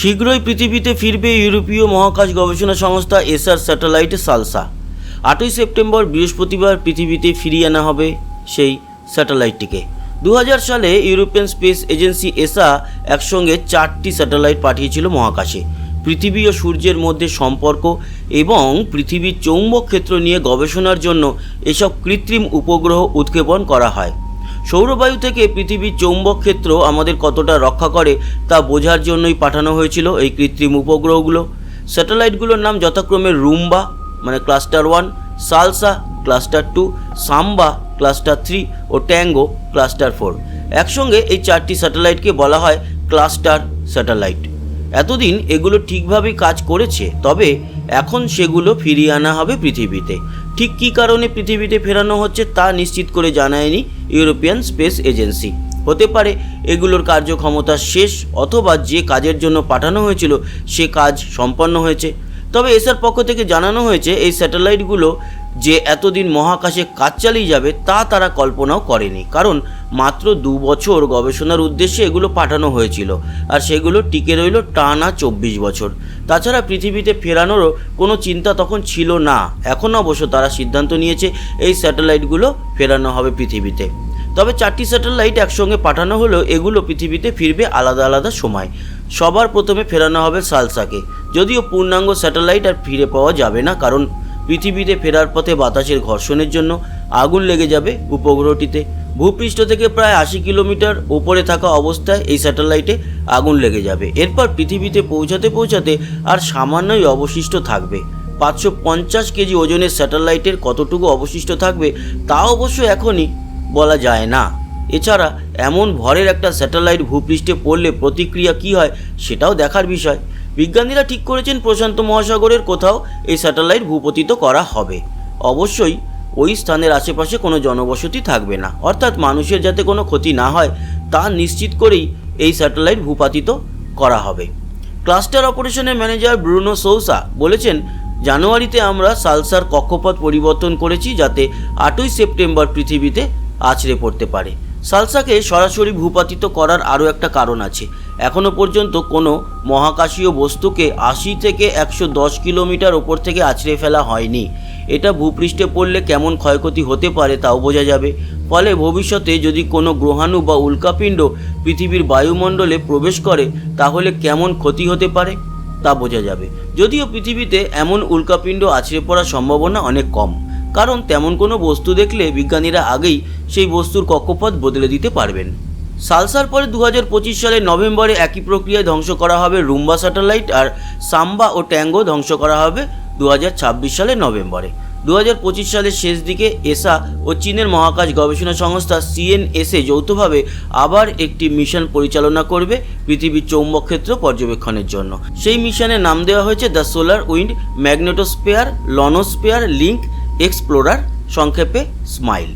শীঘ্রই পৃথিবীতে ফিরবে ইউরোপীয় মহাকাশ গবেষণা সংস্থা এসআর স্যাটেলাইট সালসা। আটই সেপ্টেম্বর বৃহস্পতিবার পৃথিবীতে ফিরিয়ে আনা হবে সেই স্যাটেলাইটটিকে। দু হাজার সালে ইউরোপিয়ান স্পেস এজেন্সি এসা একসঙ্গে চারটি স্যাটেলাইট পাঠিয়েছিল মহাকাশে। পৃথিবী ও সূর্যের মধ্যে সম্পর্ক এবং পৃথিবীর চৌম্বক ক্ষেত্র নিয়ে গবেষণার জন্য এসব কৃত্রিম উপগ্রহ উৎক্ষেপণ করা হয়। সৌরবায়ু থেকে পৃথিবীর চৌম্বক ক্ষেত্র আমাদের কতটা রক্ষা করে তা বোঝার জন্যই পাঠানো হয়েছিল এই কৃত্রিম উপগ্রহগুলো। স্যাটেলাইটগুলোর নাম যথাক্রমে রুম্বা মানে cluster one, Salsa, cluster two, Samba, cluster three ও ট্যাঙ্গো, ক্লাস্টার ফোর। একসঙ্গে এই চারটি স্যাটেলাইটকে বলা হয় ক্লাস্টার স্যাটেলাইট। এতদিন এগুলো ঠিকভাবে কাজ করেছে, তবে এখন সেগুলো ফিরিয়ে আনা হবে পৃথিবীতে। ঠিক কী কারণে পৃথিবীতে ফেরানো হচ্ছে তা নিশ্চিত করে জানায়নি ইউরোপিয়ান স্পেস এজেন্সি। হতে পারে এগুলোর কার্যক্ষমতা শেষ অথবা যে কাজের জন্য পাঠানো হয়েছিল সে কাজ সম্পন্ন হয়েছে। তবে এসার পক্ষ থেকে জানানো হয়েছে, এই স্যাটেলাইটগুলো যে এতদিন মহাকাশে কাজ চালিয়ে যাবে তা তারা কল্পনাও করেনি। কারণ মাত্র দু বছর গবেষণার উদ্দেশ্যে এগুলো পাঠানো হয়েছিল, আর সেগুলো টিকে রইল টানা চব্বিশ বছর। তাছাড়া পৃথিবীতে ফেরানোরও কোনো চিন্তা তখন ছিল না। এখন অবশ্য তারা সিদ্ধান্ত নিয়েছে, এই স্যাটেলাইটগুলো ফেরানো হবে পৃথিবীতে। তবে চারটি স্যাটেলাইট একসঙ্গে পাঠানো হলেও এগুলো পৃথিবীতে ফিরবে আলাদা আলাদা সময়। সবার প্রথমে ফেরানো হবে সালসাকে। যদিও পূর্ণাঙ্গ স্যাটেলাইট আর ফিরে পাওয়া যাবে না, কারণ পৃথিবীতে ফেরার পথে বাতাসের ঘর্ষণের জন্য আগুন লেগে যাবে উপগ্রহটিতে। ভূপৃষ্ঠ থেকে প্রায় আশি কিলোমিটার ওপরে থাকা অবস্থায় এই স্যাটেলাইটে আগুন লেগে যাবে। এরপর পৃথিবীতে পৌঁছাতে পৌঁছাতে আর সামান্যই অবশিষ্ট থাকবে। পাঁচশো পঞ্চাশ কেজি ওজনের স্যাটেলাইটের কতটুকু অবশিষ্ট থাকবে, তা অবশ্য এখনই বলা যায় না। এছাড়া এমন ভরের একটা স্যাটেলাইট ভূপৃষ্ঠে পড়লে প্রতিক্রিয়া কী হয়, সেটাও দেখার বিষয়। বিজ্ঞানীরা ঠিক করেছেন প্রশান্ত মহাসাগরের কোথাও এই স্যাটেলাইট ভূপতিত করা হবে। অবশ্যই ওই স্থানের আশেপাশে কোনো জনবসতি থাকবে না। অর্থাৎ মানুষের যাতে কোনো ক্ষতি না হয়, তা নিশ্চিত করেই এই স্যাটেলাইট ভূপাতিত করা হবে। ক্লাস্টার অপারেশনের ম্যানেজার ব্রুনো সৌসা বলেছেন, জানুয়ারিতে আমরা সালসার কক্ষপথ পরিবর্তন করেছি যাতে আটই সেপ্টেম্বর পৃথিবীতে আছড়ে পড়তে পারে। সালসাকে সরাসরি ভূপাতিত করার আরও একটা কারণ আছে। এখনও পর্যন্ত কোনো মহাকাশীয় বস্তুকে আশি থেকে একশো দশ কিলোমিটার ওপর থেকে আছড়ে ফেলা হয়নি। এটা ভূপৃষ্ঠে পড়লে কেমন ক্ষয়ক্ষতি হতে পারে তাও বোঝা যাবে। ফলে ভবিষ্যতে যদি কোনো গ্রহাণু বা উল্কাপিণ্ড পৃথিবীর বায়ুমণ্ডলে প্রবেশ করে, তাহলে কেমন ক্ষতি হতে পারে তা বোঝা যাবে। যদিও পৃথিবীতে এমন উল্কাপিণ্ড আছড়ে পড়ার সম্ভাবনা অনেক কম, কারণ তেমন কোনো বস্তু দেখলে বিজ্ঞানীরা আগেই সেই বস্তুর কক্ষপথ বদলে দিতে পারবেন। সালসার পরে দু হাজার সালের নভেম্বরে একই প্রক্রিয়ায় ধ্বংস করা হবে, রুম্বা স্যাটেলাইট আর সাম্বা ও ট্যাঙ্গো ধ্বংস করা হবে দু সালের নভেম্বরে। দু হাজার পঁচিশ সালের শেষ দিকে এসা ও চীনের মহাকাশ গবেষণা সংস্থা সিএনএসএ যৌথভাবে আবার একটি মিশন পরিচালনা করবে পৃথিবীর চৌম্বক ক্ষেত্র পর্যবেক্ষণের জন্য। সেই মিশনের নাম দেওয়া হয়েছে the solar wind magnetosphere ionosphere link, explorer, সংক্ষেপে স্মাইল।